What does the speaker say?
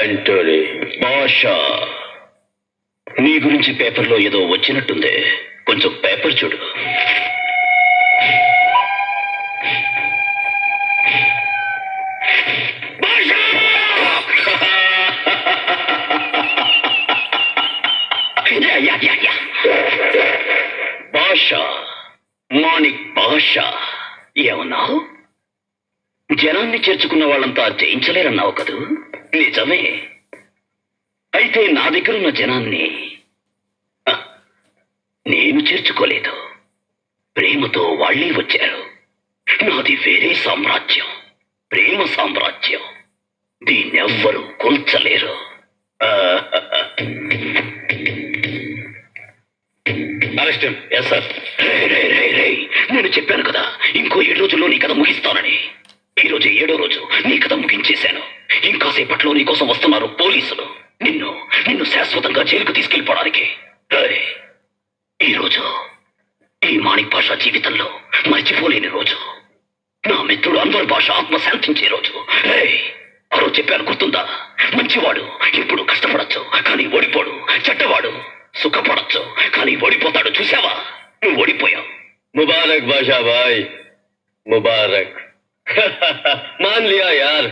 Anthony బాషా. నీ గురించి పేపర్లో ఏదో వచ్చినట్టుంది. కొంచెం పేపర్ చూడు. బాషా మాణిక్ బాషా. ఏమన్నావు? జనాన్ని చేర్చుకున్న వాళ్ళంతా జయించలేరన్నావు కదూ? నిజమే. అయితే నా దగ్గరున్న జనాన్ని నేను చేర్చుకోలేదు. ప్రేమతో వాళ్ళే వచ్చారు. నాది వేరే సామ్రాజ్యం ప్రేమ సామ్రాజ్యం. దీన్నెవ్వరూ కూల్చలేరు. ఎస్ రే, రే, నేను చెప్పాను కదా ఇంకో ఏడు రోజుల్లో నీ కథ ముగిస్తానని. ఈ ఏడో రోజు నీ కథ ముగించేశాను. ఇంకాసేపట్లో నీ కోసం వస్తున్నారు పోలీసులు నిన్ను నిన్ను శాశ్వతంగా జైలుకు తీసుకెళ్ళిపోవడానికి రే, ఈ రోజు ఈ మాణిక్ భాష జీవితంలో మర్చిపోలేని రోజు నా మిత్రుడు అన్వర్ భాష ఆత్మ శాంతించే రోజు రే, ఆ రోజు చెప్పాను గుర్తుందా మంచివాడు ఇప్పుడు కష్టపడచ్చు కానీ ఓడిపోడు చెడ్డవాడు సుఖపడచ్చు కానీ ఓడిపోతాడు చూసావా నువ్వు ఓడిపోయావు मुबारक बादशाह भाई मुबारक मान लिया यार